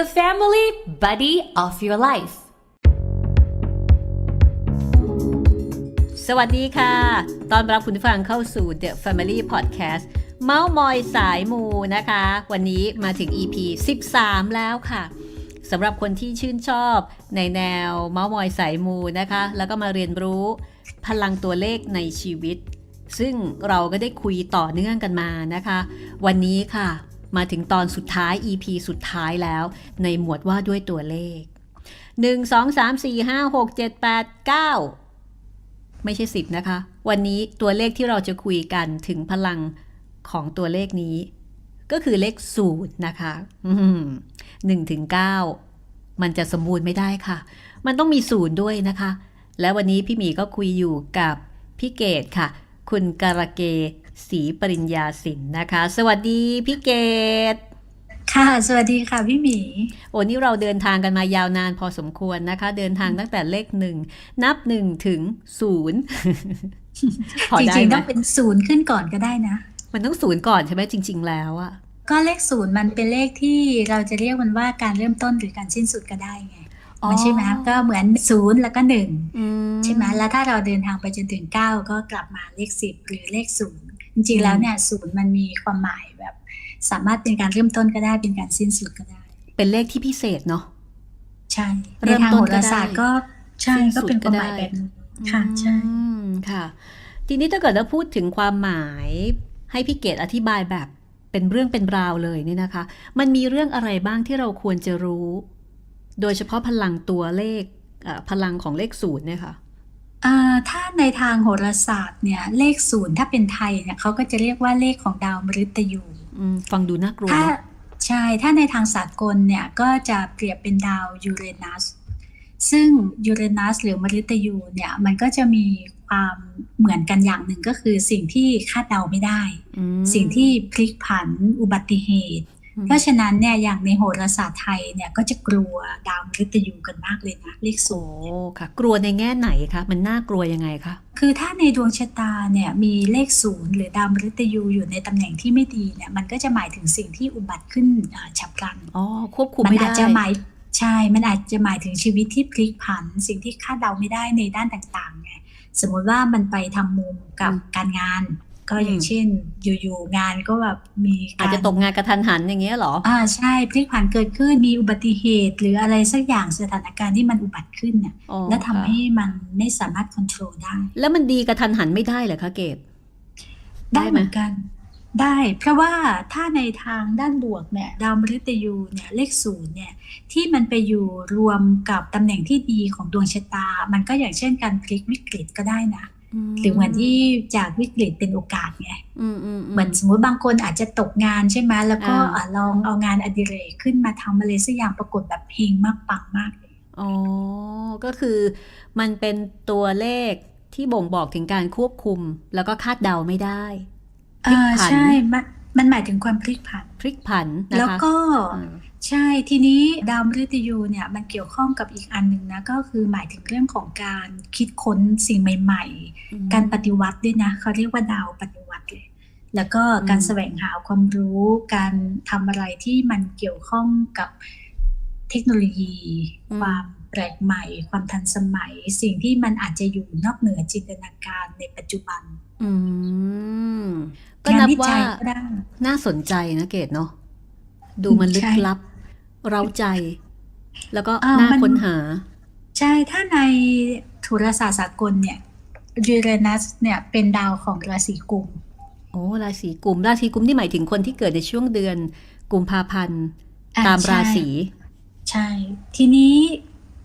the family buddy of your life สวัสดีค่ะ ตอนรับคุณผู้ฟังเข้าสู่ The Family Podcast เมาส์มอยสายมูนะคะ วันนี้มาถึง EP 13 แล้วค่ะสำหรับคนที่ชื่นชอบในแนวเมาส์มอยสายมูนะคะ แล้วก็มาเรียนรู้พลังตัวเลขในชีวิต ซึ่งเราก็ได้คุยต่อเนื่องกันมานะคะ วันนี้ค่ะ มาถึงตอนสุดท้าย EP สุดท้ายแล้ว ในหมวดว่าด้วยตัวเลข 1 2 3 4 5 6 7 8 9 ไม่ใช่ 10 นะคะ วันนี้ตัวเลขที่เราจะคุยกันถึงพลังของตัวเลขนี้ ก็คือเลขศูนย์นะคะหนึ่งถึงเก้ามันจะสมบูรณ์ไม่ได้ค่ะ มันต้องมีศูนย์ด้วยนะคะ และวันนี้พี่หมีก็คุยอยู่กับพี่เกดค่ะ คุณการะเก ศรีปริญญาสินนะคะ สวัสดีพี่เกดค่ะ สวัสดีค่ะพี่หมี โอ้นี่เราเดินทางกันมายาวนานพอสมควรนะคะ เดินทางตั้งแต่เลขหนึ่ง นับหนึ่งถึงศูนย์พอจได้ริงไหๆมต้องเป็นศูนย์ขึ้นก่อนก็ได้นะ มันต้องศูนย์ก่อนใช่ไหมจริง ๆ แล้วอะก็เลขศูนย์มันเป็นเลขที่เราจะเรียกมันว่าการเริ่มต้นหรือการสิ้นสุดก็ได้ไงมันใช่ไหมก็เหมือนศูนย์แล้วก็หนึ่งอืมใช่ไหมแล้วถ้าเราเดินทางไปจนถึงเก้าก็กลับมาเลขสิบหรือเลขศูนย์ จริงๆแล้วเนี่ยศูนย์มันมีความหมายแบบ สามารถเป็นการเริ่มต้นก็ได้เป็นการสิ้นสุดก็ได้ เป็นเลขที่พิเศษเนาะใช่เริ่ในมทางต้นโหก็ราได้ศาสตร์ก็ใช่สิ้นก็สุดเป็นความหมายก็ได้แบบนี้ค่ะใช่อืมค่ะ ทีนี้ถ้าเกิดเราพูดถึงความหมายให้พี่เกดอธิบายแบบเป็นเรื่องเป็นราวเลยเนี่ยนะคะ มันมีเรื่องอะไรบ้างที่เราควรจะรู้ โดยเฉพาะพลังตัวเลขเอ่อพลังของเลขศูนย์เนี่ยค่ะ เอ่อถ้าในทางโหราศาสตร์เนี่ย เลขศูนย์ถ้าเป็นไทยเนี่ยเขาก็จะเรียกว่าเลขของดาวมฤตยู อืมฟังดูน่ากลัวถ้าเนอะใช่ถ้าในทางสากลเนี่ย ก็จะเปรียบเป็นดาวยูเรนัส ซึ่งยูเรนัสหรือมฤตยูเนี่ย มันก็จะมีความเหมือนกันอย่างหนึ่งก็คือสิ่งที่คาดเดาไม่ได้ อืมสิ่งที่พลิกผันอุบัติเหตุอืม เพราะฉะนั้นเนี่ยอย่างในโหราศาสตร์ไทยเนี่ยก็จะกลัวดาวมฤตยูกันมากเลยนะเลขศูโอ้นย์ค่ะ กลัวในแง่ไหนคะมันน่ากลัวยังไงคะคือถ้าในดวงชะตาเนี่ยมีเลขศูนย์หรือดาวมฤตยูอยู่ในตำแหน่งที่ไม่ดีเนี่ยมันก็จะหมายถึงสิ่งที่อุบัติขึ้นอ่าฉับพลันอ๋อควบคุมมัไม่อาได้จจะหมายใช่ มันอาจจะหมายถึงชีวิตที่พลิกผัน สิ่งที่คาดเดาไม่ได้ในด้านต่างๆไงสมมติว่ามันไปทำมุมกับอืมการงาน ก็อย่างอืมเช่น อยู่ๆงานก็แบบมีกรอาจจะตกงานกระทันหันอย่างเงี้ยเหรอ อ่าใช่พลิกผันเกิดขึ้นมีอุบัติเหตุ หรืออะไรสักอย่างสถานการณ์ที่มันอุบัติขึ้นเนี่ยอ๋อและทำค่ะให้มันไม่สามารถควบคุมได้ แล้วมันดีกระทันหันไม่ได้เหรอคะเกดได้ได้ไหมเหมือนกัน ได้ เพราะว่าถ้าในทางด้านบวกเนี่ยดาวมฤตยูเนี่ยเลขศูนย์เนี่ยที่มันไปอยู่รวมกับตำแหน่งที่ดีของดวงชะตา มันก็อย่างเช่นการพลิกวิกฤตก็ได้นะ หรือเหมือนที่จากวิกฤตเป็นโอกาสไงอืมอืมเหมือนสมมติบางคนอาจจะตกงานใช่ไหมแล้วก็อ่าอะลองเอางานอดิเรกขึ้นมาทำอะไรสักอย่างปรากฏแบบเพลงมากปังมากเลยอ๋อ ก็คือมันเป็นตัวเลขที่บ่งบอกถึงการควบคุม แล้วก็คาดเดาไม่ได้พลิกอ่าผันใช่มันมันหมายถึงความพลิกผันพลิกผันนะคะแล้วก็อ่า ใช่ทีนี้ดาวมฤตยูเนี่ยมันเกี่ยวข้องกับอีกอันหนึ่งนะก็คือหมายถึงเรื่องของการคิดค้นสิ่งใหม่อืมๆการปฏิวัติด้วยนะเขาเรียกว่าดาวปฏิวัติเลยแล้วก็การอืมแสวงหาความรู้ การทำอะไรที่มันเกี่ยวข้องกับเทคโนโลยี ความแปลกใหม่ ความทันสมัย สิ่งที่มันอาจจะอยู่นอกเหนือจินตนาการในปัจจุบัน อืมก็งานนับวิว่าจัยก็ได้น่าสนใจนะเกดเนาะดูมันลึกใช่ลับ เร้าใจ แล้วก็อ่าน่ามันค้นหา ใช่ถ้าในโหราศาสตร์สากลเนี่ยยูเรนัสเนี่ยเป็นดาวของราศีกุมโอ้ราศีกุม ราศีกุมที่หมายถึงคนที่เกิดในช่วงเดือนกุมภาพันธ์อ่าตามราใช่ศีใช่ ทีนี้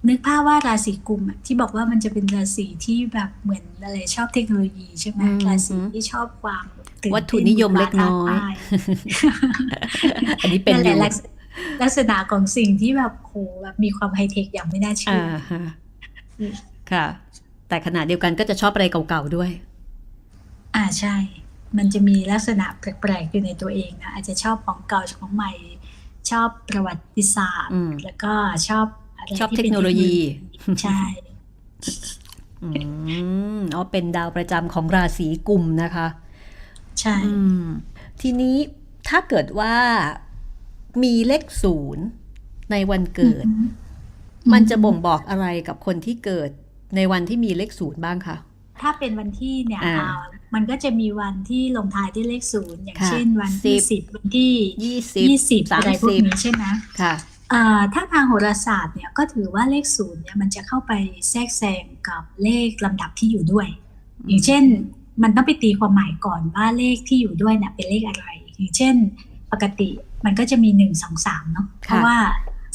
นึกภาพว่าราศีกุมอะที่บอกว่ามันจะเป็นราศีที่แบบเหมือนอะไรชอบเทคโนโลยีใช่ไหมอืมราศีที่ชอบความตื่นวัตถุเต้นิยมเล็กน้อยท้าทายอันนี้เป็นนั่นอแหละยู่ ลักษลักษณะของสิ่งที่แบบโหแบบมีความไฮเทคอย่างไม่น่าเชื่อ่าอฮะอืมค่ะ แต่ขณะเดียวกันก็จะชอบอะไรเก่าๆด้วย อ่าใช่ มันจะมีลักษณะแปลกๆอยู่ในตัวเองนะอาจจะชอบของเก่าของใหม่ ชอบประวัติศาสตร์อืมแล้วก็ชอบอะไรชอบที่เทป็คนโนโลยี ใช่อืมอ๋อเป็นดาวประจำของราศีกุมนะคะ ใช่อืมทีนี้ถ้าเกิดว่า มีเลขศูนย์ในวันเกิดอืมมันจะบ่งบอกอะไรกับคนที่เกิดในวันที่มีเลขศูนย์บ้างคะถ้าเป็นวันที่เนี่ยอ่าอ่ามันก็จะมีวันที่ลงท้ายด้วยเลขศูนย์อย่างค่ะเช่นวันที่สิสิบบวันที่ยี่สิบยี่สิบสามอะไรพวกสิบนี้ใช่ไหมค่ะอ่าถ้าทางโหราศาสตร์เนี่ยก็ถือว่าเลขศูนย์เนี่ยมันจะเข้าไปแทรกแซงกับเลขลำดับที่อยู่ด้วย อย่างเช่น มันต้องไปตีความหมายก่อนว่าเลขที่อยู่ด้วยเนี่ยเป็นเลขอะไร อย่างเช่น ปกติ มันก็จะมีหนึ่งสองสามเนาะเพราะว่า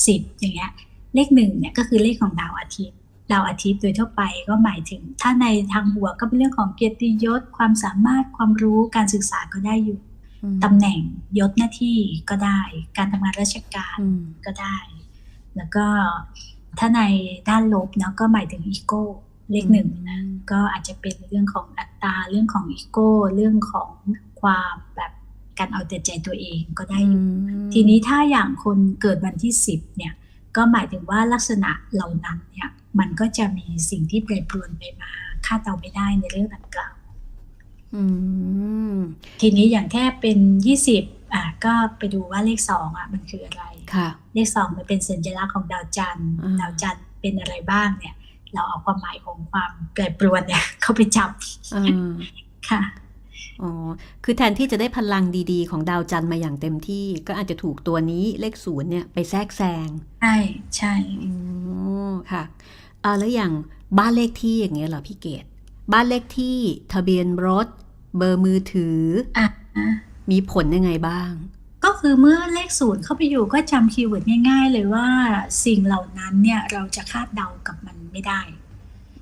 สิบอย่างเงี้ย เลขหนึ่งเนี่ยก็คือเลขของดาวอาทิตย์ดาวอาทิตย์โดยทั่วไปก็หมายถึง ถ้าในทางบวกก็เป็นเรื่องของเกียรติยศ ความสามารถความรู้การศึกษาก็ได้อยู่อืมตำแหน่งยศหน้าที่ก็ได้ การทำงานราชการอืมก็ได้ แล้วก็ถ้าในด้านลบเนาะก็หมายถึงอีโก้เลขหนึ่งนะก็อาจจะเป็นเรื่องของอัตตราเรื่องของอีโก้เรื่องของความแบบ การเอาแต่ใจตัวเองก็ได้อยู่ทีนี้ถ้าอย่างคนเกิดวันที่สิบเนี่ยก็หมายถึงว่าลักษณะเหล่านั้นเนี่ยมันก็จะมีสิ่งที่แปรปรวนไปมาคาดเดาไม่ได้ในเรื่องดังกล่าวอืมทีนี้อย่างแค่เป็นยี่สิบอะก็ไปดูว่าเลขสองอะมันคืออะไรค่ะ เลขสองมันเป็นสัญลักษณ์ของดาวจันทร์อ่าดาวจันทร์เป็นอะไรบ้างเนี่ย เราเอาความหมายของความแปรปรวนเนี่ย เข้าไปจับอ่าค่ะ อ๋อ คือแทนที่จะได้พลังดีๆ ของดาวจันทร์มาอย่างเต็มที่ ก็อาจจะถูกตัวนี้เลขศูนย์เนี่ยไปแทรกแซง ใช่ใช่อ๋อค่ะอ่าแล้วอย่างบ้านเลขที่อย่างเงี้ยเหรอพี่เกดบ้านเลขที่ทะเบียนรถ เบอร์มือถืออะมีผลยังไงบ้าง ก็คือเมื่อเลขศูนย์เข้าไปอยู่ก็จำคีย์เวิร์ดง่าย ๆ เลยว่าสิ่งเหล่านั้นเนี่ยเราจะคาดเดากับมันไม่ได้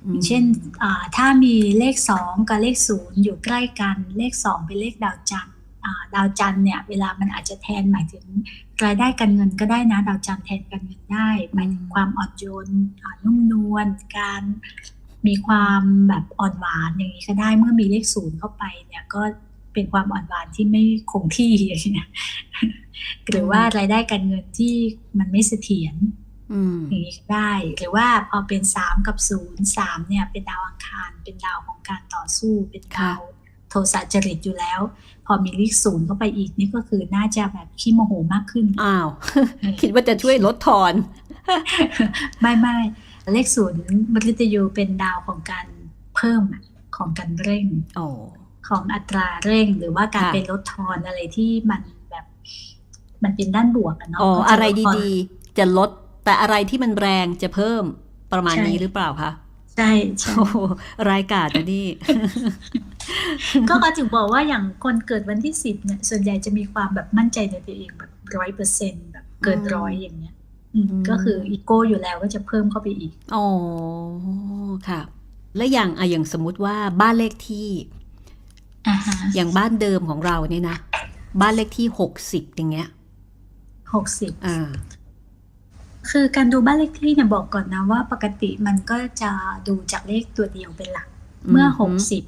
อย่างเช่นอ่าถ้ามีเลขสองกับเลขศูนย์อยู่ใกล้กันเลขสองเป็นเลขดาวจันทร์อ่าดาวจันทร์เนี่ยเวลามันอาจจะแทนหมายถึงรายได้การเงินก็ได้นะ ดาวจันทร์แทนการเงินได้หมายถึงความอ่อนโยนอ่านุ่มนวลการมีความแบบอ่อนหวานอย่างนี้ก็ได้เมื่อมีเลขศูนย์เข้าไปเนี่ยก็เป็นความอ่อนหวานที่ไม่คงที่อย่างเงี้ยหรือว่ารายได้การเงินที่มันไม่เสถียร อืมอย่างนี้ก็ได้ หรือว่าพอเป็นสามกับศูนย์สามเนี่ยเป็นดาวอังคาร เป็นดาวของการต่อสู้เป็นดาวโทสะจริตอยู่แล้ว พอมีเลขศูนย์เข้าไปอีกนี่ก็คือน่าจะแบบขี้โมโหมากขึ้นอ้าว คิดว่าจะช่วยลดทอน ไม่ไม่เลขศูนย์มฤตยูเป็นดาวของการเพิ่มอะของการเร่งโอ้ของอัตราเร่งหรือว่าการค่ะเป็นลดทอนอะไรที่มันแบบ มันเป็นด้านบวกอะเนาะอ๋อก็จอะไรลทนดีๆ จะลด แต่อะไรที่มันแรงจะเพิ่มประมาณใช่นี้หรือเปล่าคะใช่ใช่โอ้โหรายการนะนี่ก็เขาถึงบอกว่าอย่างคนเกิดวันที่สิบเนี่ย ส่วนใหญ่จะมีความแบบมั่นใจในตัวเองแบบร้อยเปอร์เซ็นแบบเกินอืมร้อยอย่างเงี้ยอืมอืมก็คืออีโก้อยู่แล้วก็จะเพิ่มเข้าไปอีกอ๋อค่ะ แล้วอย่างอะอย่างสมมุติว่าบ้านเลขที่อ่าฮะอย่างบ้านเดิมของเราเนี่ยนะ บ้านเลขที่หกสิบอย่างเงี้ยหกสิบอ่า คือการดูบ้านเลขที่เนี่ยบอกก่อนนะว่าปกติมันก็จะดูจากเลขตัวเดียวเป็นหลัก เมื่ออือหืหอกสิบ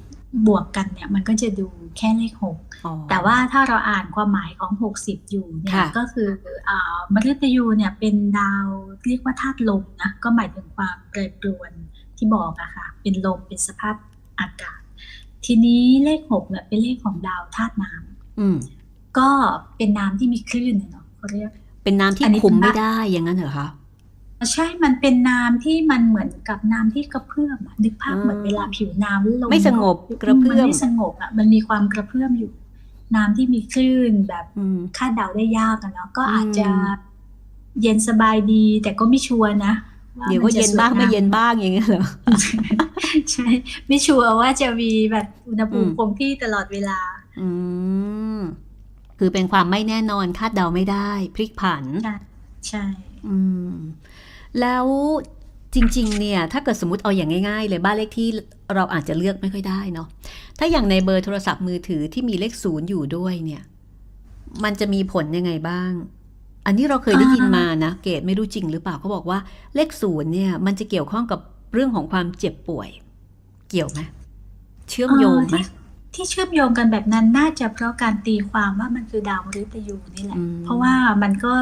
บวกกันเนี่ยมันก็จะดูแค่เลขหกอ๋อแต่ว่าถ้าเราอ่านความหมายของ60อยู่เนี่ยค่ะก็คืออ่ามฤตยูเนี่ยเป็นดาวเรียกว่าธาตุลมนะก็หมายถึงความแปรปรวนที่บอกอะค่ะเป็นลมเป็นสภาพอากาศ ทีนี้เลข6เนี่ยเป็นเลขของดาวธาตุน้อืมำก็เป็นน้ำที่มีคลื่นน่ะเนาะเขาเรียก เป็นน้ำที่อันนี้คุมเป็นไม่บ้านได้อย่างนั้นเหรอคะใช่มันเป็นน้ำที่มันเหมือนกับน้ำที่กระเพื่อมอะนึกภาพอ่าเหมือนเวลาผิวน้ำลงไม่สงบกระเพื่อมมันไม่สงบอะมันมีความกระเพื่อมอยู่ น้ำที่มีคลื่นแบบอืมคาดเดาได้ยากอะเนาะก็อืมอาจจะเย็นสบายดี แต่ก็ไม่ชัวร์นะเดี๋ยวก็มัจะเย็นบ้างสวไม่เย็นบ้างอย่างเงี้ยเหรอใช่ ไม่ชัวร์ว่าจะมีแบบอุณหภูมิอืมคงที่ตลอดเวลา อืม คือเป็นความไม่แน่นอนคาดเดาไม่ได้ พลิกผันใช่ใช่อืมแล้วจริง ๆ เนี่ย ถ้าเกิดสมมติเอาอย่างง่าย ๆ เลยบ้านเลขที่เราอาจจะเลือกไม่ค่อยได้เนาะถ้าอย่างในเบอร์โทรศัพท์มือถือที่มีเลขศูนย์อยู่ด้วยเนี่ย มันจะมีผลยังไงบ้าง อันนี้เราเคยได้ยินมานะ เกดไม่รู้จริงหรือเปล่าเขาบอกว่าเลขศูนย์เนี่ย มันจะเกี่ยวข้องกับเรื่องของความเจ็บป่วย เกี่ยวไหมเชื่อมโยงไหมเอ่อ ที่ที่เชื่อมโยงกันแบบนั้นน่าจะเพราะการตีความว่ามันคือดาวมฤตยูนี่แหละอืมเพราะว่ามันก็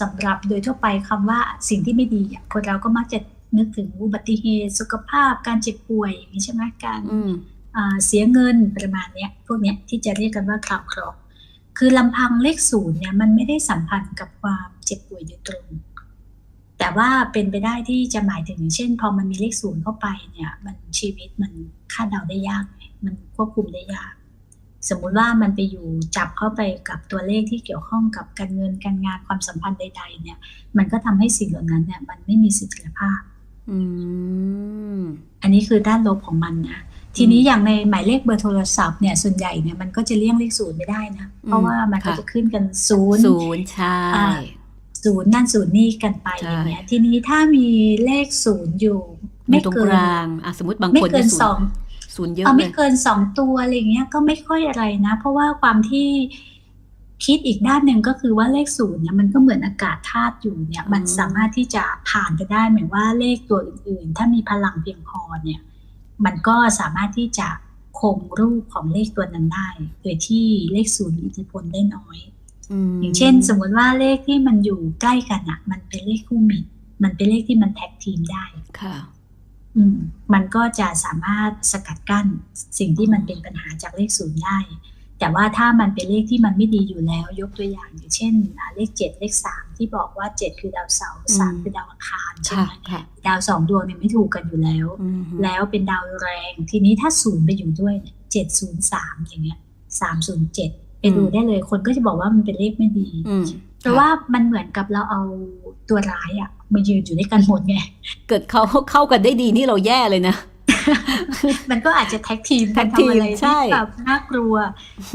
สำหรับโดยทั่วไปคำว่าสิ่งที่ไม่ดีอะคนเราก็มักจะนึกถึงอุบัติเหตุสุขภาพ การเจ็บป่วยอย่างนี้ใช่ไหมการอืมอ่าเสียเงินประมาณเนี้ยพวกเนี้ยที่จะเรียกกันว่าคราวเคราะห์คือลำพังเลขศูนย์เนี่ยมันไม่ได้สัมพันธ์กับความเจ็บป่วยโดยตรง แต่ว่าเป็นไปได้ที่จะหมายถึงอย่างเช่น พอมันมีเลขศูนย์เข้าไปเนี่ย มันชีวิตมันคาดเดาได้ยาก มันควบคุมได้ยากสมมุติว่ามันไปอยู่จับเข้าไปกับตัวเลขที่เกี่ยวข้องกับการเงินการงานความสัมพันธ์ใด ๆ เนี่ย มันก็ทำให้สิ่งเหล่านั้นเนี่ย มันไม่มีเสถียรภาพ อืมอันนี้คือด้านลบของมันนะทีนี้อย่างในหมายเลขเบอร์โทรศัพท์เนี่ยส่วนใหญ่เนี่ยมันก็จะเลี่ยงเลขศูนย์ไม่ได้นะเพราะว่ามันก็ค่ะจะขึ้นกันศูนย์ศูนย์ใช่อ่าศูนย์นั่นศูนย์นี่กันไปใช่อย่างเงี้ย ทีนี้ถ้ามีเลขศูนย์อยู่อไม่ยู่ตรงเกิกนลางอะสมมติบางไม่คนเกินศูสนองย์ ศูนย์เยอะเอาเลไม่ย เกินสองตัวอะไรอย่างเงี้ยก็ไม่ค่อยอะไรนะ เพราะว่าความที่คิดอีกด้านหนึ่งก็คือว่าเลขศูนย์เนี่ยมันก็เหมือนอากาศธาตุอยู่เนี่ย มันสามารถที่จะผ่านไปได้หมายว่าเลขตัวอื่นๆ ถ้ามีพลังเพียงพอเนี่ย มันก็สามารถที่จะคงรูปของเลขตัวนั้นได้โดยที่เลขศูนย์มีอิทธิพลได้น้อย มอย่างเช่น สมมติว่าเลขที่มันอยู่ใกล้กันอะมันเป็นเลขคู่มิตรมันเป็นเลขที่มันแท็กทีมได้ ค่ะอื มมันก็จะสามารถสกัดกั้นสิ่งที่มันเป็นปัญหาจากเลขศูนย์ได้ แต่ว่าถ้ามันเป็นเลขที่มันไม่ดีอยู่แล้ว ยกตัวอย่างอย่างเช่นอ่าเลขเจ็ดเลขสามที่บอกว่าเจ็ดคือดาวเสาร์สามอืมคือดาวอังคารใช่ค่ะไหมค่ะดาวสองดวงเนี่ยไม่ถูกกันอยู่แล้วอืมแล้วเป็นดาวแรง ทีนี้ถ้าศูนย์ไปอยู่ด้วยเจ็ดศูนย์สามอย่างเงี้ยสามศูนย์เจ็ดไปดูได้เลยคนก็จะบอกว่ามันเป็นเลขไม่ดีอืม เพราะว่ามันเหมือนกับเราเอาตัวร้ายอะมายืนอยู่ด้วยกันหมดไง เกิดเขาเข้ากันได้ดีนี่เราแย่เลยนะ มันก็อาจจะแท็กทีมกันแท็กทีมทำอะไรใช่ที่แบบน่ากลัว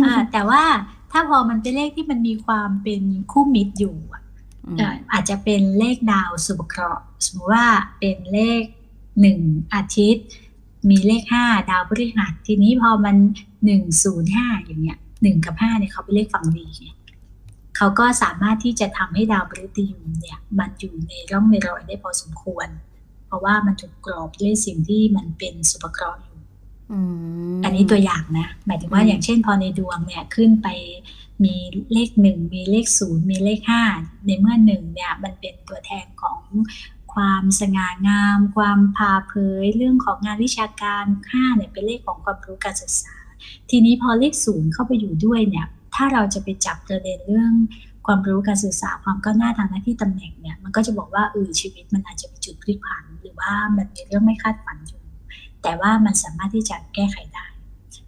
อ่าแต่ว่าถ้าพอมันเป็นเลขที่มันมีความเป็นคู่มิตรอยู่อะอืมเอ่ออาจจะเป็นเลขดาวสุภเคราะห์สมมติว่าเป็นเลขหนึ่งอาทิตย์ มีเลขห้าดาวพฤหัสทีนี้พอมันหนึ่งศูนย์ห้าอย่างเงี้ยหนึ่งกับห้าเนี่ยเขาเป็นเลขฝั่งดีไง เขาก็สามารถที่จะทำให้ดาวพฤติยูเนี่ยมันอยู่ในร่องในรอยได้พอสมควร เพราะว่ามันถูกกรอบด้วยสิ่งที่มันเป็นสุภเคราะห์อยู่อืมอันนี้ตัวอย่างนะ หมายถึงว่าอืมอย่างเช่นพอในดวงเนี่ยขึ้นไปมีเลขหนึ่งมีเลขศูนย์มีเลขห้าในเมื่อหนึ่งเนี่ยมันเป็นตัวแทนของความสง่างาม ความพาเผยเรื่องของงานวิชาการห้าเนี่ยเป็นเลขของความรู้การศึกษา ทีนี้พอเลขศูนย์เข้าไปอยู่ด้วยเนี่ย ถ้าเราจะไปจับประเด็นเรื่องความรู้การศึกษาความก้าวหน้าทางหน้าที่ตำแหน่งเนี่ยมันก็จะบอกว่าเออชีวิตมันอาจจะมีจุดพลิกผัน หรือว่ามันมีเรื่องไม่คาดฝันอยู่ แต่ว่ามันสามารถที่จะแก้ไขได้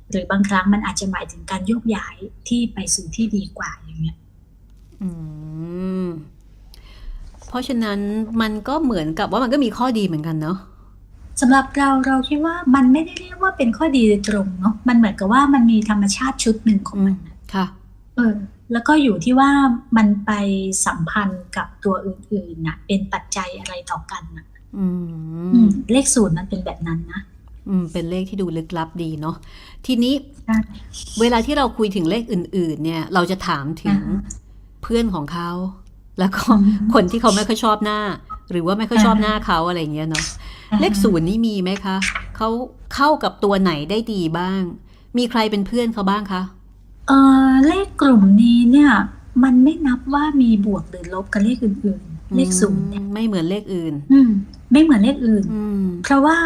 หรือบางครั้งมันอาจจะหมายถึงการโยกย้ายที่ไปสู่ที่ดีกว่าอย่างเงี้ยอืมเพราะฉะนั้นมันก็เหมือนกับว่ามันก็มีข้อดีเหมือนกันเนาะสำหรับเราเราคิดว่ามันไม่ได้เรียกว่าเป็นข้อดีโดยตรงเนาะมันเหมือนกับว่ามันมีธรรมชาติชุดหนึ่งของมันน่ะ ค่ะ เออแล้วก็อยู่ที่ว่ามันไปสัมพันธ์กับตัวอื่นๆน่ะเป็นปัจจัยอะไรต่อกันน่ะอือืมมเลขศูนย์มันเป็นแบบนั้นนะอืม เป็นเลขที่ดูลึกลับดีเนาะทีนี้ใช่เวลาที่เราคุยถึงเลขอื่น ๆ เนี่ย เราจะถามถึงอ่าเพื่อนของเขา แล้วก็อืมคนที่เขาไม่ค่อยชอบหน้า หรือว่าไม่ค่อยชอบอ่าหน้าเขาอะไรอย่างเงี้ยเนาะเลขศูนย์นี่มีไหมคะเขาเข้ากับตัวไหนได้ดีบ้าง มีใครเป็นเพื่อนเขาบ้างคะ เออเลขกลุ่มนี้เนี่ย มันไม่นับว่ามีบวกหรือลบกับเลขอื่นๆเลขศูนย์เนี่ย ไม่เหมือนเลขอื่น อืม ไม่เหมือนเลขอื่น อืม เพราะว่า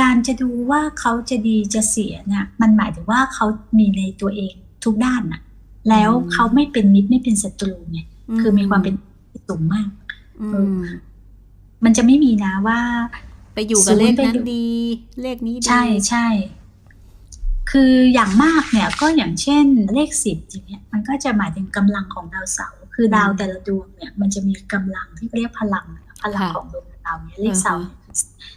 การจะดูว่าเขาจะดีจะเสียเนี่ยมันหมายถึงว่าเขามีในตัวเองทุกด้านน่ะ แล้วอืม เขาไม่เป็นมิตรไม่เป็นศัตรูไงคือมีความเป็นสูงมาก อืม มันจะไม่มีนะว่า ไปอยู่กับเลขนั้นศูนย์ไปอยู่ดี เลขนี้ดี ใช่ใช่ คืออย่างมากเนี่ยก็อย่างเช่นเลขสิบอย่างเงี้ยมันก็จะหมายถึงกำลังของดาวเสาร์คือดาวแต่ละดวงเนี่ยมันจะมีกำลังที่เรียกพลังอะพลังของดวงดาวเนี่ยเลขเสาร์เนี่ย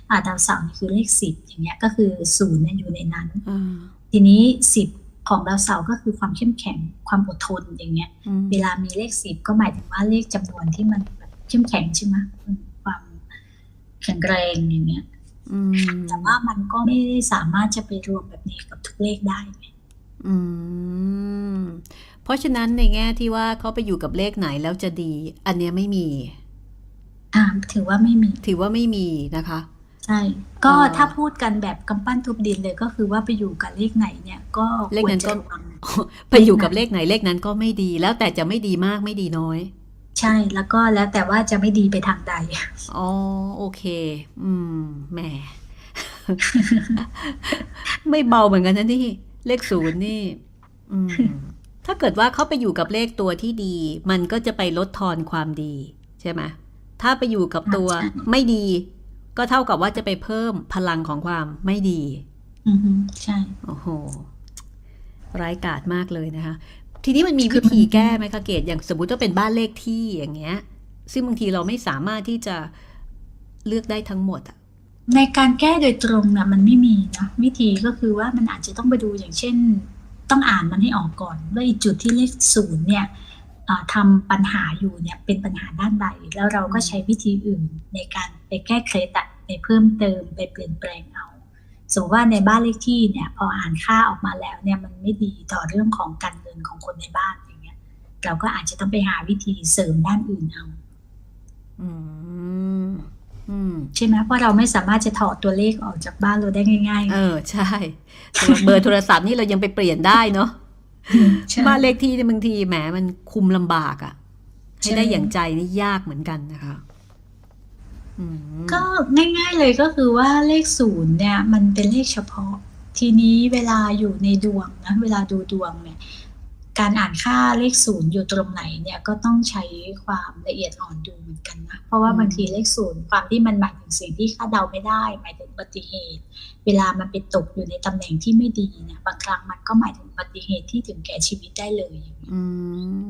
อ่าดาวเสาร์นี่คือเลขสิบอย่างเงี้ยก็คือศูนย์เนี่ยอยู่ในนั้นอ่าทีนี้สิบของดาวเสาร์ก็คือความเข้มแข็งความอดทนอย่างเงี้ยอืมเวลามีเลขสิบก็หมายถึงว่าเลขจำนวนที่มันแบบเข้มแข็งใช่ไหมอืมความแข็งแรงอย่างเงี้ยอืม แต่ว่ามันก็ไม่ได้สามารถจะไปรวมแบบนี้กับทุกเลขได้ไงอืม เพราะฉะนั้นในแง่ที่ว่าเขาไปอยู่กับเลขไหนแล้วจะดี อันเนี้ยไม่มี อ่า ถือว่าไม่มี ถือว่าไม่มีนะคะ ใช่ ก็เออถ้าพูดกันแบบกำปั้นทุบดินเลยก็คือว่าไปอยู่กับเลขไหนเนี่ยก็เลขควรนั้นก็จะระวังไปอยู่กับเลขไหนเลขนั้นก็ไม่ดี แล้วแต่จะไม่ดีมากไม่ดีน้อย ใช่ แล้วก็แล้วแต่ว่าจะไม่ดีไปทางใด อ๋อ โอเค อืม แหม ไม่เบาเหมือนกันนะนี่ เลขศูนย์นี่อืมถ้าเกิดว่าเขาไปอยู่กับเลขตัวที่ดี มันก็จะไปลดทอนความดี ใช่ไหม ถ้าไปอยู่กับตัวใช่ไม่ดี ก็เท่ากับว่าจะไปเพิ่มพลังของความไม่ดี อือฮึใช่ โอ้โห ร้ายกาจมากเลยนะคะ ทีนี้มันมีวิธีแก้ไหมคะเกดอย่างสมมุติว่าเป็นบ้านเลขที่อย่างเงี้ย ซึ่งบางทีเราไม่สามารถที่จะเลือกได้ทั้งหมดอะในการแก้โดยตรงนะมันไม่มีนะวิธีก็คือว่ามันอาจจะต้องไปดูอย่างเช่น ต้องอ่านมันให้ออกก่อนว่าไอ้จุดที่เลขศูนย์เนี่ยอ่าทำาปัญหาอยู่เนี่ยเป็นปัญหาด้านใดแล้วเราก็ใช้วิธีอื่นในการไปแก้เคล็ดอะไปเพิ่มเติมไปเปลี่ยนแปลงเอา สมมติว่าในบ้านเลขที่เนี่ยพออ่านค่าออกมาแล้วเนี่ยมันไม่ดีต่อเรื่องของการเงินของคนในบ้านอย่างเงี้ย เราก็อาจจะต้องไปหาวิธีเสริมด้านอื่นเอาอืมอืมใช่ไหมเพราะเราไม่สามารถจะถอดตัวเลขออกจากบ้านเราได้ง่ายเออใช่ตัวเบอร์โทรศัพท์นี่เรายังไปเปลี่ยนได้เนาะๆใช่บ้านเลขที่เนี่ยบางทีแหมมันคุมลำบากอะ่ะให้ใช่ได้อย่างใจนี่ยากเหมือนกันนะคะ อืมก็ง่ายๆเลยก็คือว่าเลขศูนย์เนี่ย มันเป็นเลขเฉพาะ ทีนี้เวลาอยู่ในดวงนะเวลาดูดวงเนี่ย การอ่านค่าเลขศูนย์อยู่ตรงไหนเนี่ยก็ต้องใช้ความละเอียดอ่อนดูเหมือนกันนะ เพราะว่าบางทีเลขศูนย์ความที่มันหมายถึงสิ่งที่คาดเดาไม่ได้ หมายถึงอุบัติเหตุ เวลามันไปตกอยู่ในตำแหน่งที่ไม่ดีเนี่ยบางครั้งมันก็หมายถึงอุบัติเหตุที่ถึงแก่ชีวิตได้เลยอย่างเงี้ยอื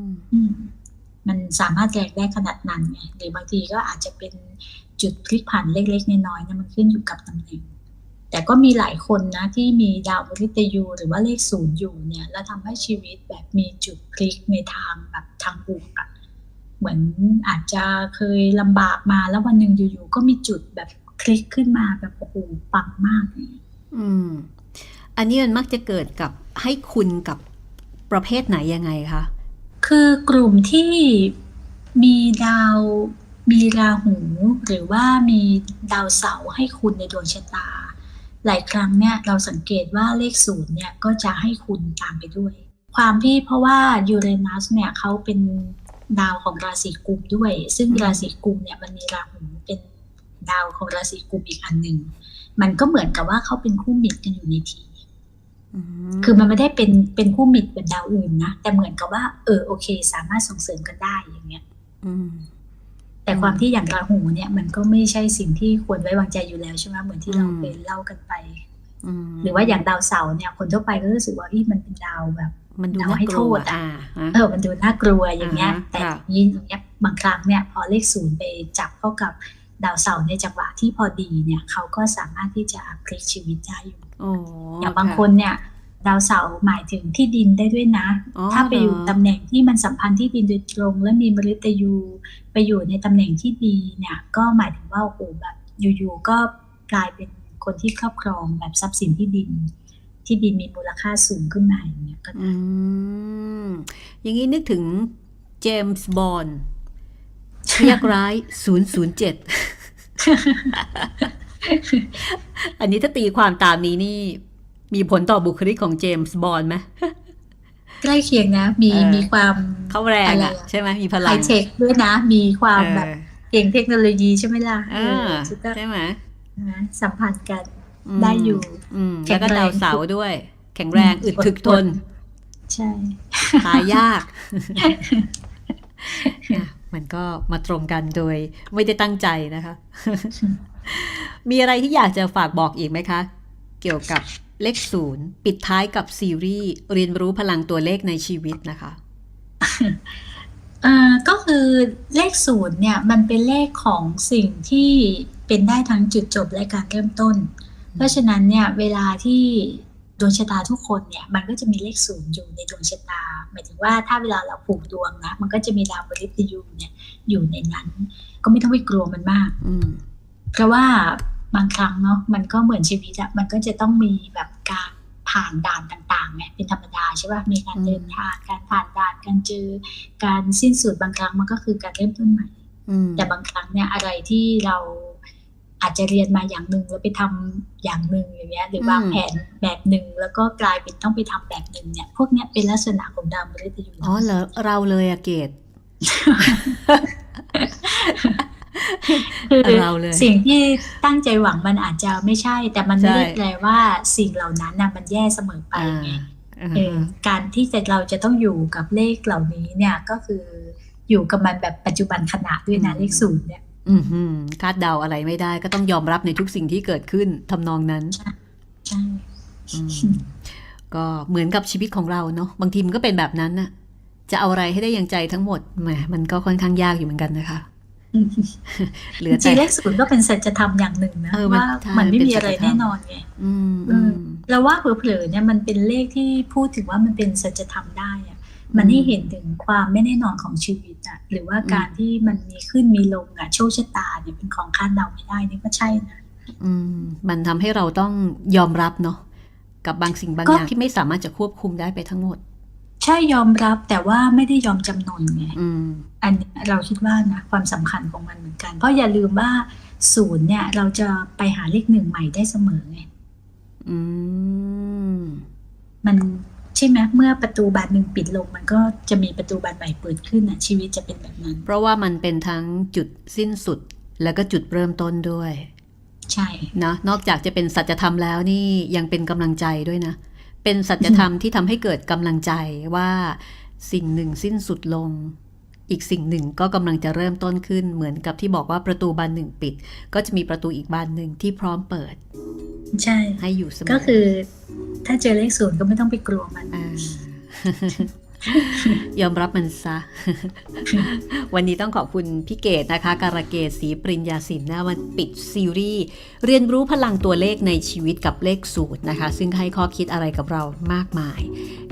ม อืม มันสามารถแรงได้ขนาดนั้นไงหรือบางทีก็อาจจะเป็น จุดพลิกผันเล็กๆน้อยๆนะมันขึ้นอยู่กับตำแหน่งแต่ก็มีหลายคนนะที่มีดาวมฤตยูหรือว่าเลขศูนย์อยู่เนี่ย แล้วทำให้ชีวิตแบบมีจุดพลิกในทางแบบทางบวกอะเหมือนอาจจะเคยลำบากมาแล้ววันหนึ่งอยู่ๆก็มีจุดแบบคลิกขึ้นมาแบบโอ้โหปังมากเลยอืม อันนี้มันมักจะเกิดกับให้คุณกับประเภทไหนยังไงคะคือกลุ่มที่มีดาว มีราหูหรือว่ามีดาวเสาร์ให้คุณในดวงชะตา หลายครั้งเนี่ยเราสังเกตว่าเลขศูนย์เนี่ยก็จะให้คุณตามไปด้วย ความที่เพราะว่ายูเรนัสเนี่ยเขาเป็นดาวของราศีกุมด้วย ซึ่งอืมราศีกุมเนี่ยมันมีราหูเป็นดาวของราศีกุมอีกอันหนึ่งมันก็เหมือนกับว่าเขาเป็นคู่มิตรกันอยู่ในทีอืมคือมันไม่ได้เป็นเป็นคู่มิตรเหมือนดาวอื่นนะแต่เหมือนกับว่า เออโอเค สามารถส่งเสริมกันได้อย่างเงี้ย อืม แต่อืมความที่อย่างราหูเนี่ยมันก็ไม่ใช่สิ่งที่ควรไว้วางใจอยู่แล้วใช่ไหมเหมือนที่เราอืมเคยเล่ากันไปอืมหรือว่าอย่างดาวเสาร์เนี่ยคนทั่วไปก็รู้สึกว่าอีมันเป็นดาวแบบ มันดูเอาน่าให้กลัวโทษอะอ่าฮะเออมันดูน่ากลัวอย่างเงี้ยอ่าฮะแต่ค่ะทีนี้อย่างเงี้ยบางครั้งเนี่ยพอเลขศูนย์ไปจับเข้ากับดาวเสาร์ในจังหวะที่พอดีเนี่ยเขาก็สามารถที่จะพลิกชีวิตได้อยู่โอ้อย่างบางคนเนี่ย ดาวเสาร์หมายถึงที่ดินได้ด้วยนะอ๋อถ้าไปอยู่เหรตำแหน่งที่มันสัมพันธ์ที่ดินโดยตรง และมีมฤตยูไปอยู่ในตำแหน่งที่ดีเนี่ย ก็หมายถึงว่าโอ้โหแบบอยู่ๆก็กลายเป็นคนที่ครอบครองแบบทรัพย์สินที่ดิน ที่ดินมีมูลค่าสูงขึ้นมาอย่างเงี้ยก็ได้อืมอย่างนี้นึกถึงเจมส์บอนด์เรียกร้าย007อันนี้ถ้าตีความตามนี้นี่ มีผลต่อบุคลิกของเจมส์บอนด์ไหมใกล้เคียงนะ มีเออมีความเขาแรงอะไรอะอะใช่ไหมมีพไฮลังเทคด้วยนะ มีความเออแบบเก่งเทคโนโลยีใช่ไหมล่ะเอเอออจะต้องใช่ไหมนะสัมพันธ์กันมได้อยู่อืมแข็แล้วงก็แรงดาวเสาร์ด้วย แข็งแรงอืมอึดถึกทน ใช่ตายยากอะมันก็มาตรงกันโดยไม่ได้ตั้งใจนะคะ มีอะไรที่อยากจะฝากบอกอีกไหมคะ เกี่ยวกับ เลขศูนย์ปิดท้ายกับซีรีส์เรียนรู้พลังตัวเลขในชีวิตนะคะเอ่อก็คือเลขศูนย์เนี่ยมันเป็นเลขของสิ่งที่เป็นได้ทั้งจุดจบและการเริ่มต้น เพราะฉะนั้นเนี่ยเวลาที่ดวงชะตาทุกคนเนี่ยมันก็จะมีเลขศูนย์อยู่ในดวงชะตา หมายถึงว่าถ้าเวลาเราผูกดวงนะมันก็จะมีดาวมฤตยูเนี่ยอยู่ในนั้น ก็ไม่ต้องไปกลัวมันมากอืมเพราะว่า บางครั้งเนาะมันก็เหมือนชีวิตอะมันก็จะต้องมีแบบการผ่านด่านต่างๆไงเป็นธรรมดาใช่ป่ะมีการอืมเดินทางการผ่านด่านการเจอการสิ้นสุดบางครั้งมันก็คือการเริ่มต้นใหม่อืมแต่บางครั้งเนี่ยอะไรที่เราอาจจะเรียนมาอย่างหนึ่งแล้วไปทำอย่างหนึ่งอย่างเงี้ยหรือวางแผนแบบหนึ่งแล้วก็กลายเป็นต้องไปทำแบบหนึ่งเนี่ย พวกเนี้ยเป็นลักษณะของดาวมฤตยูอ๋อเหรอเราเลยอะเกต คือเราเลยสิ่งที่ตั้งใจหวังมันอาจจะไม่ใช่ แต่มันไม่ใช่ได้แปลว่าสิ่งเหล่านั้นน่ะมันแย่เสมอไปอ่าไงอ่าเออการที่จะเราจะต้องอยู่กับเลขเหล่านี้เนี่ยก็คืออยู่กับมันแบบปัจจุบันขณะด้วยนะเลขศูนย์เนี่ยอือหือคาดเดาอะไรไม่ได้ก็ต้องยอมรับในทุกสิ่งที่เกิดขึ้นทำนองนั้นใช่อืมก็เหมือนกับชีวิตของเราเนาะบางทีมันก็เป็นแบบนั้นน่ะ จะเอาอะไรให้ได้อย่างใจทั้งหมดแหมมันก็ค่อนข้างยากอยู่เหมือนกันนะคะ เหลืจอริแต่งๆเลขศูนย์ก็เป็นสัจธรรมอย่างหนึ่งนะเออมันว่าใช่มันไม่เป็นมีอะไรสัจธรรมแน่นอนไงอืมอือืมมแล้วว่าเผลอๆเนี่ยมันเป็นเลขที่พูดถึงว่ามันเป็นสัจธรรมได้อะมันให้เห็นถึงความไม่แน่นอนของชีวิตอะหรือว่าการที่มันมีขึ้นมีลงอะโชคชะตาเนี่ยเป็นของคาดเดาไม่ได้นี่ก็ใช่นะอืมมันทำให้เราต้องยอมรับเนาะกับบางสิ่งบางก็อย่างที่ไม่สามารถจะควบคุมได้ไปทั้งหมด ใช่ยอมรับแต่ว่าไม่ได้ยอมจำนนไงอืมอันเนี้ยเราคิดว่านะความสำคัญของมันเหมือนกัน เพราะอย่าลืมว่าศูนย์เนี่ย เราจะไปหาเลขหนึ่งใหม่ได้เสมอไงอืมมันใช่ไหมเมื่อประตูบานหนึ่งปิดลง มันก็จะมีประตูบานใหม่เปิดขึ้นอะ ชีวิตจะเป็นแบบนั้น เพราะว่ามันเป็นทั้งจุดสิ้นสุดแล้วก็จุดเริ่มต้นด้วย ใช่นะนอกจากจะเป็นสัจธรรมแล้วนี่ยังเป็นกำลังใจด้วยนะ เป็นสัจธรรมที่ทำให้เกิดกำลังใจว่าสิ่งหนึ่งสิ้นสุดลง อีกสิ่งหนึ่งก็กำลังจะเริ่มต้นขึ้น เหมือนกับที่บอกว่าประตูบานหนึ่งปิด ก็จะมีประตูอีกบานหนึ่งที่พร้อมเปิด ใช่ให้อยู่เสมอก็คือ ถ้าเจอเลขศูนย์ก็ไม่ต้องไปกลัวมันอ่า ยอมรับมันซะ วันนี้ต้องขอบคุณพี่เกตนะคะ การะเกตศรีปริญญาสินนะวันปิดซีรีส์เรียนรู้พลังตัวเลขในชีวิตกับเลขสูตรนะคะ ซึ่งให้ข้อคิดอะไรกับเรามากมาย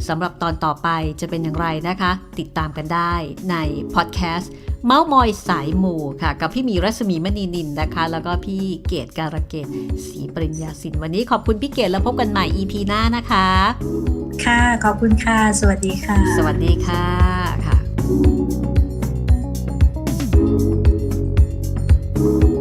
สำหรับตอนต่อไปจะเป็นอย่างไรนะคะ ติดตามกันได้ในพอดแคสต์เมาส์มอยสายหมู่ค่ะ กับพี่มีรัศมีมณีนินนะคะ แล้วก็พี่เกตการเกตศรีปริญญาสินวันนี้ขอบคุณพี่เกตแล้วพบกันใหม่ EP หน้านะคะ ค่ะขอบคุณค่ะ สวัสดีค่ะ สวัสดีค่ะค่ะ thank you